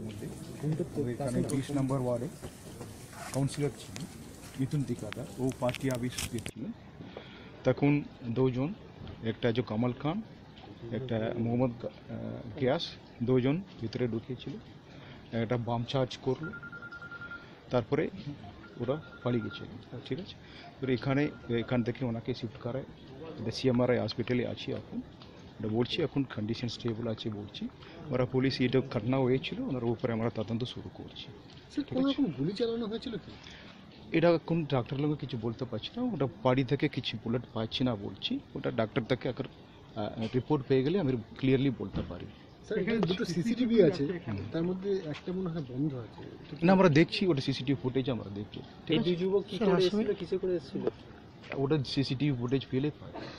মধ্যে ও এখানে বিশ নম্বর ওয়ার্ডে কাউন্সিলর ছিলেন মিথুন টিকাদার ও পার্টি অফিস ছিলেন তখন দুজন একটা যে কামাল খান একটা মোহাম্মদ গ- আহ, গিয়াস দুজন ভিতরে ঢুকিয়েছিল একটা বাম চার্জ করল তারপরে ওরা পালিয়ে গেছিল ঠিক আছে তো এখানে এখান থেকে ওনাকে শিফট করায় এটা সিএমআরআই হসপিটালে আছি এখন এটা বলছি এখন কন্ডিশন স্টেবল আছে বলছি। ওরা পুলিশ এটা ঘটনা হয়েছিল ওনার উপরে আমরা তদন্ত শুরু করছি। স্যার কোনো রকম গুলি চালানো হয়েছিল কি? এটা কোন ডাক্তার লোক কিছু বলতে পারছি না ওটা বাড়ি থেকে কিছু বুলেট পাচ্ছি না বলছি ওটা ডাক্তার থেকে আগে রিপোর্ট পেয়ে গেলে আমি ক্লিয়ারলি বলতে পারি। স্যার এখানে দুটো সিসিটিভি আছে তার মধ্যে একটা মনে হয় বন্ধ আছে। না আমরা দেখছি ওটা সিসিটিভি ফুটেজ আমরা দেখছি। ঠিক আছে? যুবক কি করে এসেছিল কিসে করে এসেছিল? ওটা সিসিটিভি ফুটেজ পেলে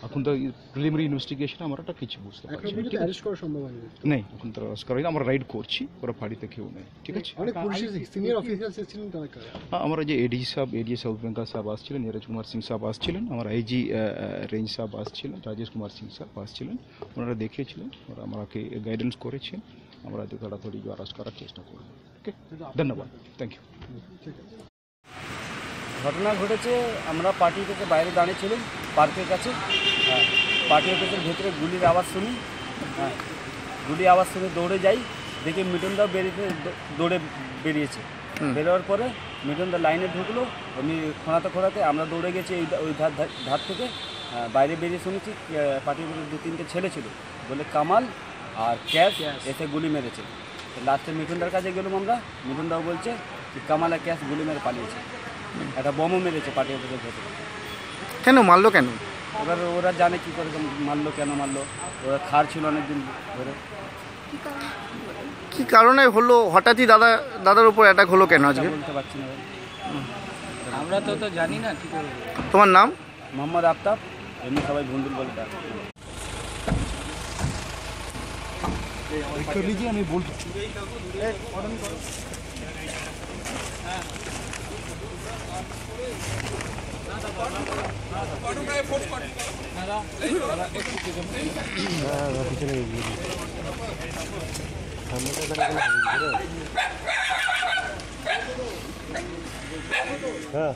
এখন তো প্রিলিমিনারি ইনভেস্টিগেশন আমরা ওটা কিছু বুঝতে পারছি অ্যারেস্ট নেই। নেই এখন তো আরেস্ট করা হয়নি, আমরা রাইড করছি ওরা বাড়িতে কেউ নেই ঠিক আছে? অনেক পুলিশের সিনিয়র তারা আমরা যে এডি সাহেব এডিজি সাউথ বেঙ্গল সাহেব আসছিলেন নীরজ কুমার সিং সাহেব আসছিলেন আমার আইজি রেঞ্জ সাহেব আসছিলেন রাজেশ কুমার সিং সাহেব আসছিলেন ওনারা দেখিয়েছিলেন ওরা আমাকে গাইডেন্স করেছেন আমরা তাড়াতাড়ি অ্যারেস্ট করার চেষ্টা করব ওকে ধন্যবাদ। থ্যাংক ইউ ঘটনা ঘটেছে আমরা পার্টি থেকে বাইরে দাঁড়িয়েছিলাম পার্কের কাছে। হ্যাঁ পার্টি অফিসের ভেতরে গুলির আওয়াজ শুনি। হ্যাঁ গুলি আওয়াজ শুনে দৌড়ে যাই। দেখি মিটনদাও বেরিয়ে দৌড়ে বেরিয়েছে। বেরোয়ার পরে মিটনদা লাইনে ঢুকলো। এমনি খোঁড়াতে খোঁড়াতে আমরা দৌড়ে গেছি এই ওই ধার ধার- থেকে। বাইরে বেরিয়ে শুনেছি পার্টি অফিসের দু তিনটে ছেলে ছিল। বলে কামাল আর ক্যাশ এসে গুলি মেরেছে। লাস্টে মিঠুনদার কাছে গেলাম আমরা। মিঠুনদাও বলছে যে কামাল আর ক্যাশ গুলি মেরে পালিয়েছে। একটা বোমও মেরেছে পার্টি অফিসের ভেতরে কেন? মারলো কেন? এবার ওরা জানে কি করে মারলো কেন মারলো। ওরা খার ছিল অনেকদিন ধরে। কি কারণে হলো? হঠাৎই দাদা দাদার উপর অ্যাটাক হলো কেন আজকে? বলতে পারছি না। আমরা তো তো জানি না কি করে। তোমার নাম? মোহাম্মদ আফতাব এমনি সবাই ভুন্দুল বলে ডাকে। আমি বলছি। हाँ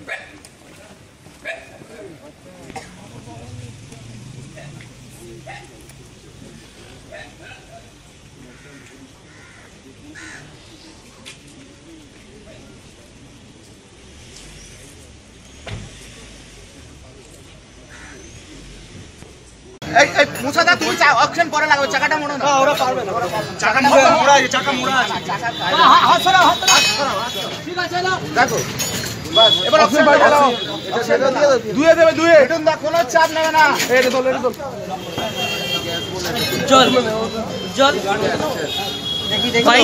Thank you. মুসাদা তুমি অকশন পরে লাগাবে চাকাটা না। ওরা পারবে না চাকা মোড়া আছে চাকা মোড়া আছে হাত সরাও হাত সরাও। ঠিক আছে দেখো। বাস এবার অকশন বাইরে লাগাও দুয়ে দেবে দুয়ে। এটুন দা কোনো চাপ নেবে না। এটা দল এটা দল জল জল। ভাই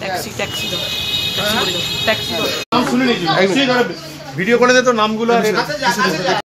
ট্যাক্সি ট্যাক্সি দাও। ট্যাক্সি করে দাও ট্যাক্সি ভিডিও করে দে তো নামগুলো আর